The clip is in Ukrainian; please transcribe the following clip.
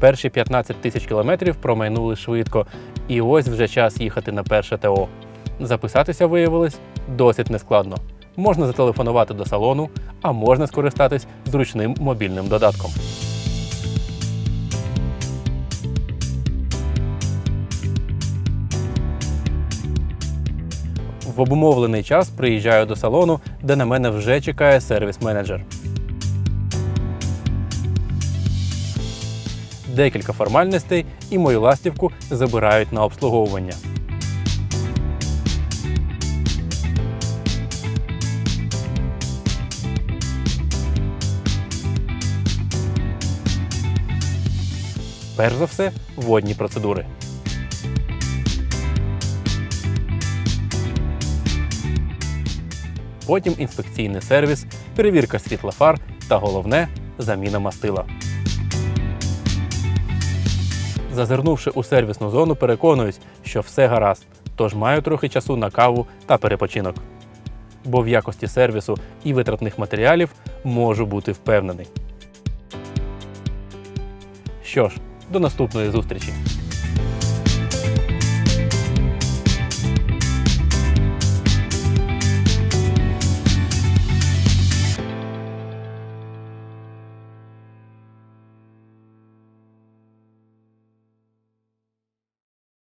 Перші 15 тисяч кілометрів промайнули швидко, і ось вже час їхати на перше ТО. Записатися виявилось досить нескладно. Можна зателефонувати до салону, а можна скористатись зручним мобільним додатком. В обумовлений час приїжджаю до салону, де на мене вже чекає сервіс-менеджер. Декілька формальностей і мою ластівку забирають на обслуговування. Перш за все, водні процедури. Потім інспекційний сервіс, перевірка світла фар та головне заміна мастила. Зазирнувши у сервісну зону, переконуюсь, що все гаразд, тож маю трохи часу на каву та перепочинок. Бо в якості сервісу і витратних матеріалів можу бути впевнений. Що ж, до наступної зустрічі!